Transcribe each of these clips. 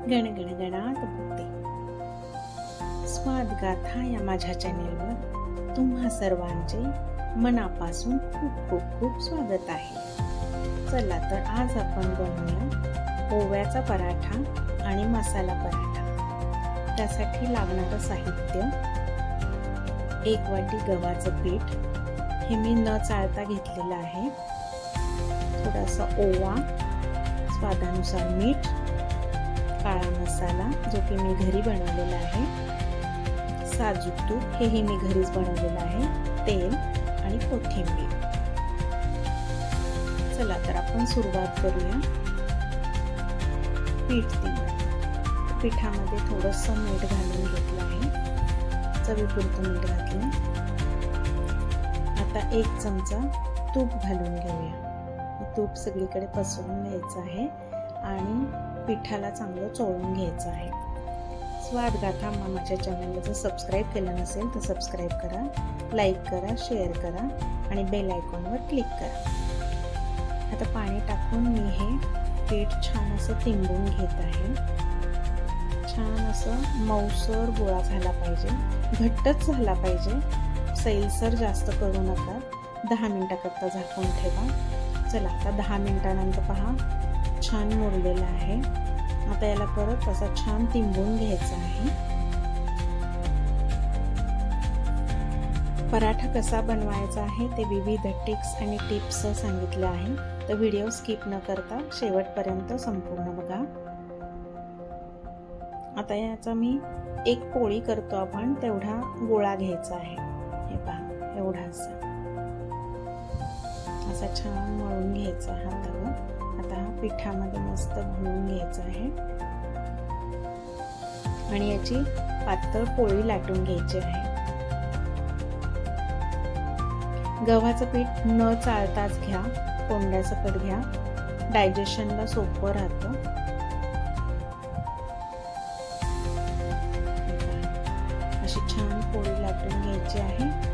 गणगण गणात बोलते स्वाद गाथा या माझ्या चॅनेलवर तुम्हा सर्वांचे मनापासून खूप खूप खूप स्वागत आहे. चला तर आज आपण बनवूया ओव्याचा पराठा आणि मसाला पराठा. त्यासाठी लागणारं साहित्य एक वाटी गव्हाचं पीठ हे मी न चाळता घेतलेलं आहे. थोडासा ओवा स्वादानुसार मीठ काळा मसाला जो की मी घरी बनवलेला आहे. साजूक तूप हेही मी घरीच बनवलेलं आहे. तेल आणि कोथिंबीर. चला तर आपण सुरुवात करूया. पीठ ती पिठामध्ये थोडंसं मीठ घालून घेतलं आहे. चवीपुरतं मीठ घातलं. आता एक चमचा तूप घालून घेऊया. तूप सगळीकडे पसरून घ्यायचं आहे. आणि पिठाला चांगलं चोळून घ्यायचं आहे. स्वाद गाथा माझ्या चॅनलला जर सबस्क्राईब केलं नसेल तर सबस्क्राईब करा लाईक करा शेअर करा आणि बेल आयकॉनवर क्लिक करा. आता पाणी टाकून मी हे पीठ छान असं तिंबून घेत आहे. छान असं मऊसर गोळा झाला पाहिजे. घट्टच झाला पाहिजे. सैलसर जास्त करू नका. दहा मिनटाकरता झाकून ठेवा. चला आता दहा मिनटानंतर पहा. छान मुरलेला आहे. आता याला परत असा छान तिंबून घ्यायचा आहे. पराठा कसा बनवायचा आहे ते विविध टिप्स आणि टिप्स सांगितले आहे. तर व्हिडिओ स्किप न करता शेवटपर्यंत संपूर्ण बघा. आता याचा मी एक पोळी करतो आपण तेवढा गोळा घ्यायचा आहे. हे पहा एवढा असा असा छान मळून घ्यायचा हातावर आता हा पिठामध्ये मस्त भरून घ्यायचा आहे. आणि याची पातळ पोळी लाटून घ्यायची आहे. गव्हाचं पीठ न चाळताच घ्या कोंड्यासकट घ्या. डायजेशनला सोपं राहतं. अशी छान पोळी लाटून घ्यायची आहे.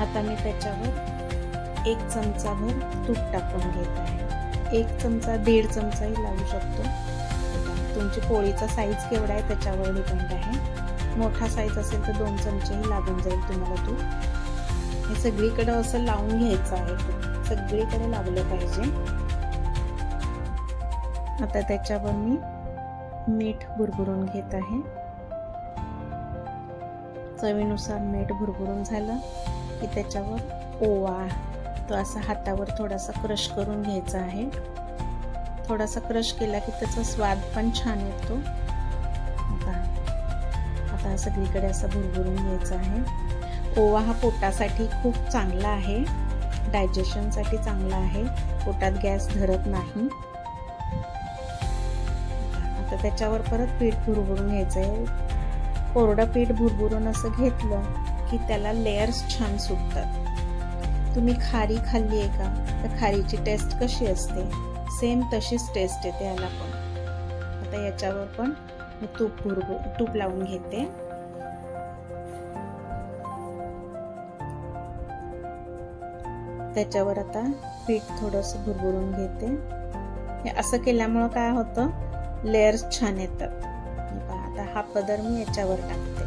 आता मी त्याच्यावर एक चमचाभर तूप टाकून घेत आहे. एक चमचा दीड चमचाही लावू शकतो. तुमची पोळीचा साईज केवढा आहे त्याच्यावर डिपेंड आहे. मोठा साईज असेल तर दोन चमचेही लागून जाईल तुम्हाला तूप. हे सगळीकडे असं लावून घ्यायचं आहे. तूप सगळीकडे लागलं पाहिजे. आता त्याच्यावर मी मीठ भुरभुरून घेत आहे. चवीनुसार मीठ भुरभुरून झालं की त्याच्यावर ओवा तो असा हातावर थोडासा क्रश करून घ्यायचा आहे. थोडासा क्रश केला की त्याचा स्वाद पण छान येतो. आता आता सगळीकडे असं भुरभुरून घ्यायचं आहे. ओवा हा पोटासाठी खूप चांगला आहे. डायजेशनसाठी चांगला आहे. पोटात गॅस धरत नाही. आता त्याच्यावर परत पीठ भुरभुरून घ्यायचं आहे कोरडं पीठ भुरभुरून असं घेतलं की त्याला लेयर्स छान सुटतात. तुम्ही खारी खाल्ली आहे का? तर खारीची टेस्ट कशी असते? सेम तशीच टेस्ट येते याला पण. आता याच्यावर पण मी तूप भुरभू तूप लावून घेते. त्याच्यावर आता पीठ थोडंसं भुरभुरून घेते. हे असं केल्यामुळं काय होतं? लेअर्स छान येतात. आता हा पदर मी याच्यावर टाकते.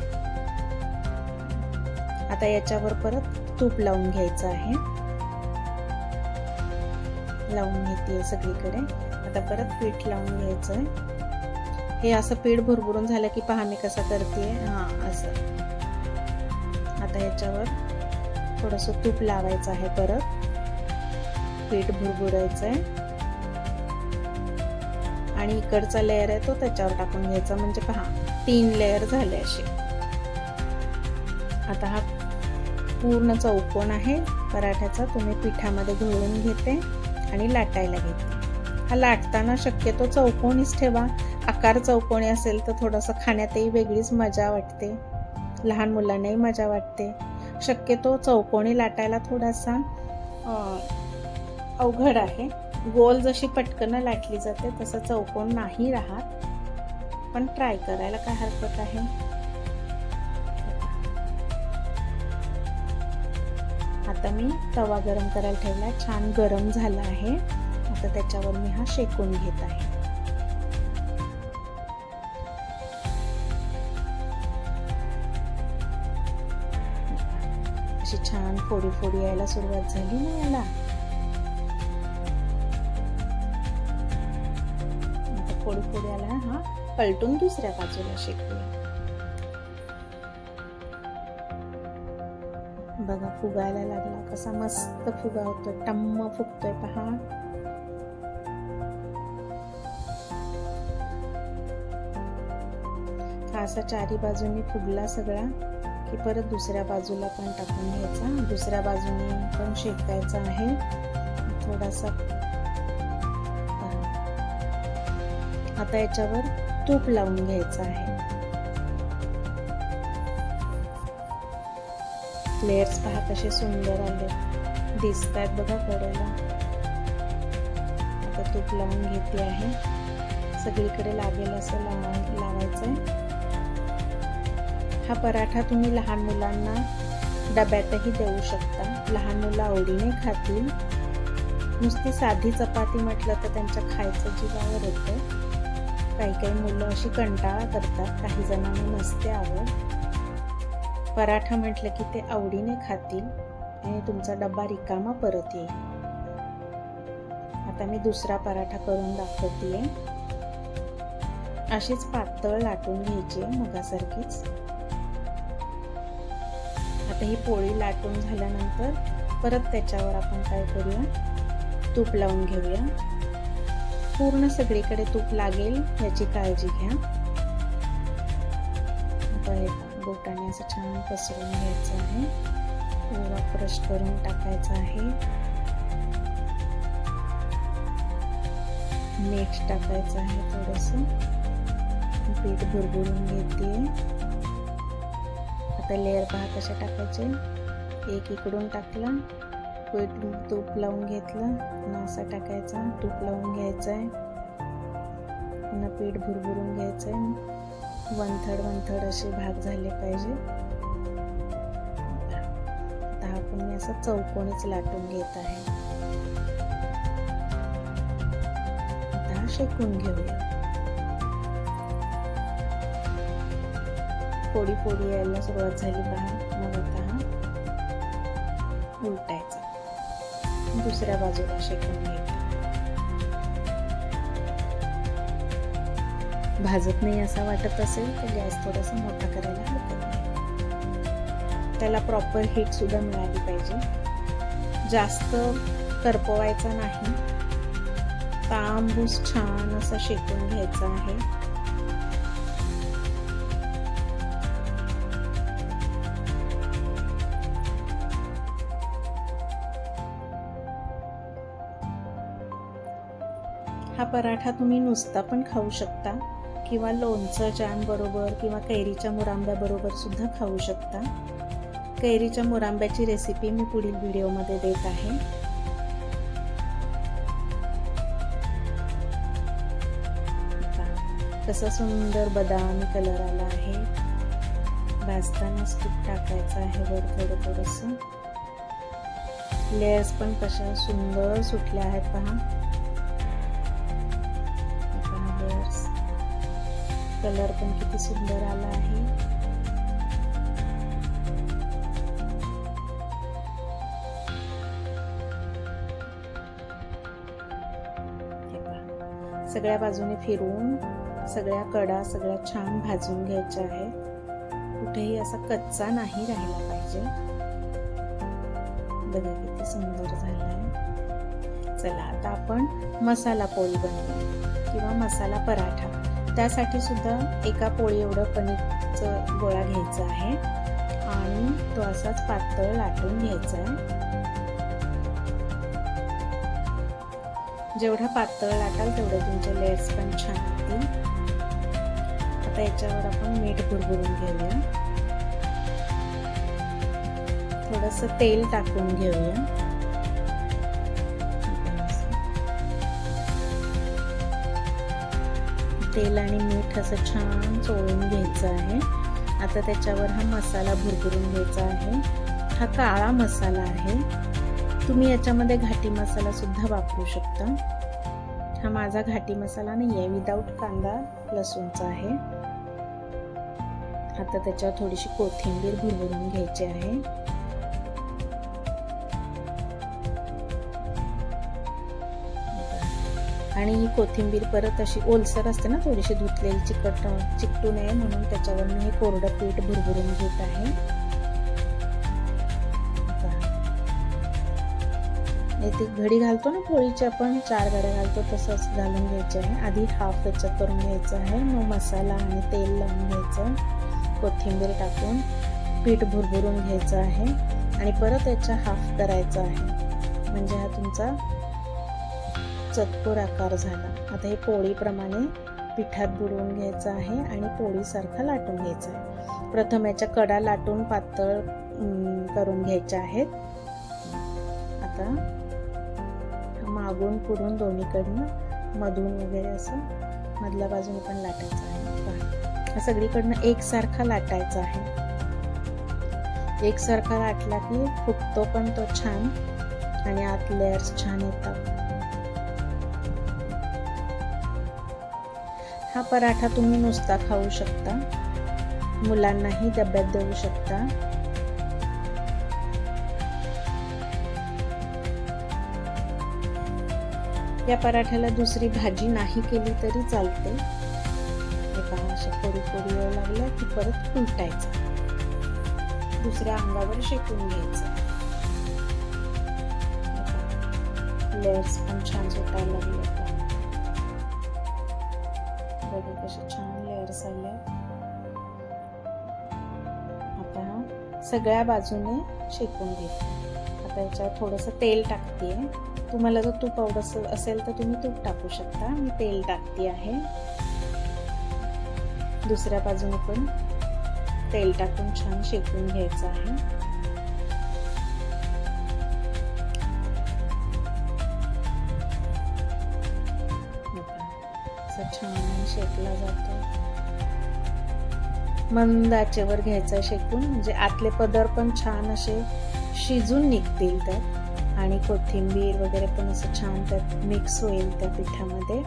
आता याच्यावर परत तूप लावून घ्यायचं आहे. लावून घेते सगळीकडे. आता परत पीठ लावून घ्यायचं आहे हे असं पीठ भरभरून झालं की पहा मी कसं करते हा असं. आता याच्यावर थोडस तूप लावायचं आहे परत. पीठ भुरभुरायचं आहे आणि इकडचा लेअर आहे तो त्याच्यावर टाकून घ्यायचा. म्हणजे पहा तीन लेअर झाले असे. आता हा पूर्ण चौकोन आहे. पराठ्याचा तुम्ही पिठामध्ये घोळून घेते आणि लाटायला घेते. हा लाटताना शक्यतो चौकोनीच ठेवा. आकार चौकोनी असेल तर थोडंसं खाण्यातही वेगळीच मजा वाटते. लहान मुलांनाही मजा वाटते. शक्यतो चौकोनी लाटायला थोडासा अवघड आहे. गोल जशी पटकन लाटली जाते तसं चौकोन नाही राहत. पण ट्राय करायला काय हरकत आहे? आता मी तवा गरम करायला ठेवला. छान गरम झाला आहे. आता त्याच्यावर मी हा शेकून घेत आहे. अशी छान फोडी फोडी यायला सुरुवात झाली ना याला. फोडी फोडी आला हा पलटून दुसऱ्या बाजूला शेकूया. बघा फुगायला लागला. कसा मस्त फुगा होतोय टम्म फुगतोय पहा. हा असा चारी बाजूनी फुगला सगळा की परत दुसऱ्या बाजूला पण टाकून घ्यायचा. दुसऱ्या बाजूने पण शेकायचा आहे. थोडासा. आता याच्यावर तूप लावून घ्यायचं आहे. लेयर्स पहा कसे सुंदर आले. दिसत आहेत बघा कडेला आता तूप लावून घेते आहे. सगळीकडे लागेल असं लावा लावायचं आहे हा पराठा तुम्ही लहान मुलांना डब्यातही देऊ शकता. लहान मुलं आवडीने खातील. नुसती साधी चपाती म्हटलं तर त्यांच्या खायचं जीवावर येतं. काही काही मुलं अशी कंटाळा करतात. काही जणांना नसते आवड. पराठा म्हटलं की ते आवडीने खातील आणि तुमचा डब्बा रिकामा परत येईल. आता मी दुसरा पराठा करून दाखवते अशीच पातळ लाटून घ्यायची मगासारखीच. आता ही पोळी लाटून झाल्यानंतर परत त्याच्यावर आपण काय करूया? तूप लावून घेऊया. पूर्ण सगळीकडे तूप लागेल याची काळजी घ्या. आता हे बोटाने असं छान पसरून घ्यायचं आहे. ओवा क्रश करून टाकायचा आहे. मीठ टाकायचं आहे थोडंसं. पीठ भुरभुरून घेते. आता लेअर पहा कशा टाकायचे? एक इकडून टाकला. पीठ तूप लावून घेतलं. पुन्हा असा टाकायचा. तूप लावून घ्यायचं आहे पुन्हा पीठ भुरभुरून घ्यायचं आहे वन थर्ड वन थर्ड असे भाग झाले पाहिजे. आता आपण मी असं चौकोनीच लाटून घेत आहे. आता शेकून घेऊया. फोडी फोडी यायला सुरुवात झाली पहा. मग आता हा उलटायचा. दुसऱ्या बाजूला शेकून घ्यायचा. भाजत नाही असा वाटत असेल तर गॅस थोडासा मोठा करायला हरकत नाही. त्याला प्रॉपर हीट सुद्धा मिळाली पाहिजे. जास्त करपवायचा नाही. तांबूस छान असा शेकून घ्यायचा आहे. हा पराठा तुम्ही नुसता पण खाऊ शकता. किंवा लोणचं जॅमबरोबर किंवा कैरीच्या मुरांब्याबरोबर सुद्धा खाऊ शकता. कैरीच्या मुरांब्याची रेसिपी मी पुढील व्हिडिओमध्ये देत आहे. कसा सुंदर बदामी कलर आला आहे. भाजतानाच तूप टाकायचं आहे वर थोडं थोडंसं. लेयर्स पण कशा सुंदर सुटल्या आहेत पहा. कलर पण किती सुंदर आला आहे. सगळ्या बाजूने फिरवून सगळ्या कडा सगळ्या छान भाजून घ्यायच्या आहेत. कुठेही असा कच्चा नाही राहिला पाहिजे. बघा किती सुंदर झालाय. चला आता आपण मसाला पोळी बनवू किंवा मसाला पराठा. त्यासाठी सुद्धा एका पोळी एवढं पनीरचं गोळा घ्यायचा आहे. आणि तो असाच पातळ लाटून घ्यायचा आहे. जेवढा पातळ लाटाल तेवढे तुमचे लेअर्स पण छान होतील. आता याच्यावर आपण मीठ भुरभुरून घेऊया. थोडस तेल टाकून घेऊया. तेल आणि मीठ असं छान चोळून घ्यायचं आहे. आता त्याच्यावर हा मसाला भुरभुरून घ्यायचा आहे. हा काळा मसाला आहे. तुम्ही याच्यामध्ये घाटी मसाला सुद्धा वापरू शकता. हा माझा घाटी मसाला नाही आहे विदाऊट कांदा लसूणचा आहे. आता त्याच्यावर थोडीशी कोथिंबीर भुरभुरून घ्यायची आहे. आणि ही कोथिंबीर परत अशी ओलसर असते ना थोडीशी धुतलेली चिकट चिकटू नये म्हणून त्याच्यावर मी हे कोरडं पीठ भुरभुरून घेत आहे. ते घडी घालतो ना पोळीच्या आपण चार घड्या घालतो तसंच घालून घ्यायचे आहे. आधी हाफ याच्यात करून घ्यायचं आहे. मग मसाला आणि तेल लावून घ्यायचं. कोथिंबीर टाकून पीठ भुरभुरून घ्यायचं आहे. आणि परत याचा हाफ करायचा आहे. म्हणजे हा तुमचा चतकोर आकार झाला. आता हे पोळीप्रमाणे पिठात बुडवून घ्यायचं आहे आणि पोळीसारखा लाटून घ्यायचं आहे. प्रथम याच्या कडा लाटून पातळ करून घ्यायच्या आहेत. आता मागून पुढून दोन्हीकडनं मधून वगैरे असं मधल्या बाजूने पण लाटायचं आहे. सगळीकडनं एकसारखा लाटायचा आहे. एकसारखा लाटला की फुटतो पण तो छान आणि आत लेअर्स छान येतात. हा पराठा तुम्ही नुसता खाऊ शकता. मुलांनाही डब्यात देऊ शकता. या पराठ्याला दुसरी भाजी नाही केली तरी चालते. एका अशा फोडी फोडी लागल्या की परत उलटायचं. दुसऱ्या अंगावर शेकून घ्यायचं. लेअर्स पण छान सुटायला लागले. बघा कसे छान लेअर्स आले आता सगळ्या बाजूने शेकून घेते आता याच्यावर थोडंसं तेल टाकते. तुम्हाला जर तूप आवडत असेल तर तुम्ही तूप टाकू शकता. मी तेल टाकते आहे. दुसऱ्या बाजूने पण तेल टाकून छान शेकून घ्यायचं आहे. छान शेकला जातो. मंद आचेवर घ्यायचा शेकून म्हणजे आतले पदर पण छान असे शिजून निघतील त्यात. आणि कोथिंबीर वगैरे पण असं छान त्यात मिक्स होईल त्या पिठामध्ये.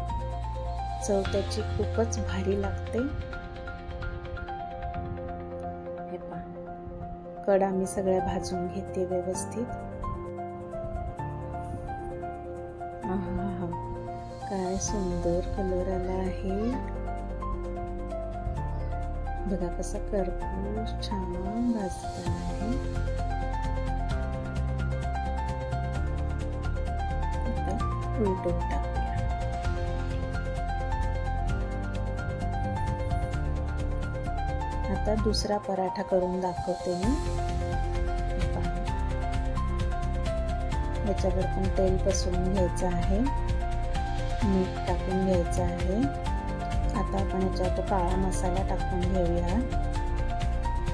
चव त्याची खूपच भारी लागते. कडा मी सगळ्या भाजून घेते व्यवस्थित. काय सुंदर कलर आला आहे. बघा कसा करपूस छान भाजता आहे. उलटून टाकूया. आता दुसरा पराठा करून दाखवते मी. याच्यावर पण तेल पसरून घ्यायचं आहे. मीठ टाकून घ्यायचं आहे. आता आपण याच्यात काळा मसाला टाकून घेऊया.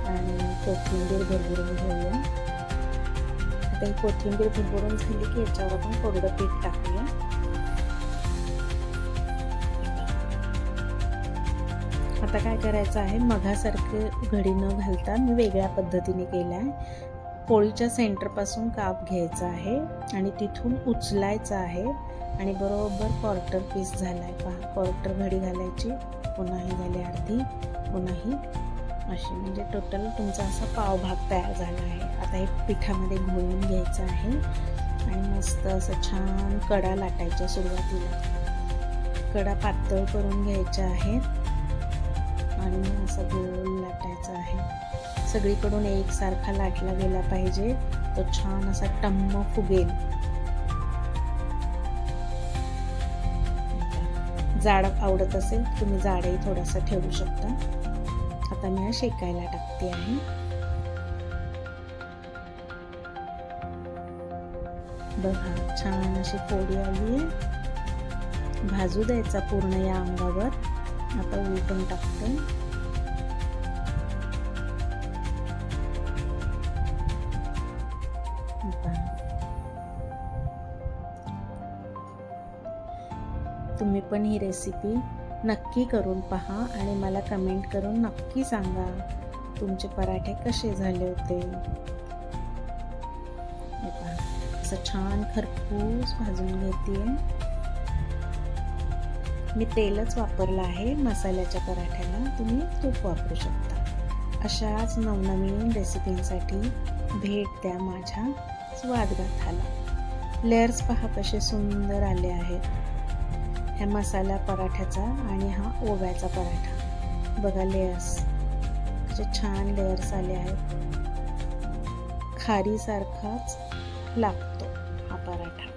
आणि कोथिंबीर भरभरून घेऊया. आता ही कोथिंबीर भरभरून झाली की याच्यावर आपण कोरडं पीठ टाकूया. आता काय करायचं आहे? मघासारखे घडी न घालता मी वेगळ्या पद्धतीने केलं आहे पोळीच्या सेंटरपासून काप घ्यायचा आहे आणि तिथून उचलायचं आहे. आणि बरोबर क्वार्टर पीस झाला आहे पहा. क्वार्टर घडी घालायची पुन्हा ही झाली अर्धी पुन्हा ही अशी. म्हणजे टोटल तुमचा असा पावभाग तयार झाला आहे. आता हे पिठामध्ये घोळून घ्यायचं आहे. आणि मस्त असं छान कडा लाटायच्या सुरुवातीला. कडा पातळ करून घ्यायच्या आहेत आणि मग असं गोल लाटायचा आहे. सगळीकडून एकसारखा लाटला गेला पाहिजे. तो छान असा टम्म फुगेल. जाड आवडत असेल तुम्ही जाडही थोडासा ठेवू शकता. आता मी शेकायला टाकते आहे. बघा छान अशी फोडी आली आहे. भाजू द्यायचा पूर्ण या अंगावर. आता उलटून टाकते. तुम्ही पण ही रेसिपी नक्की करून पहा आणि मला कमेंट करून नक्की सांगा तुमचे पराठे कसे झाले होते. असं छान खरपूस भाजून घेते मी तेलच वापरलं आहे मसाल्याच्या पराठ्याला तुम्ही तूप वापरू शकता. अशाच नवनवीन रेसिपींसाठी भेट द्या माझ्या स्वादगाथाला. लेअर्स पहा कसे सुंदर आले आहेत. ह्या मसाला पराठ्याचा आणि हा ओव्याचा पराठा. बघा लेयर्स त्याचे छान लेयर्स आले आहेत. खारीसारखाच लागतो हा पराठा.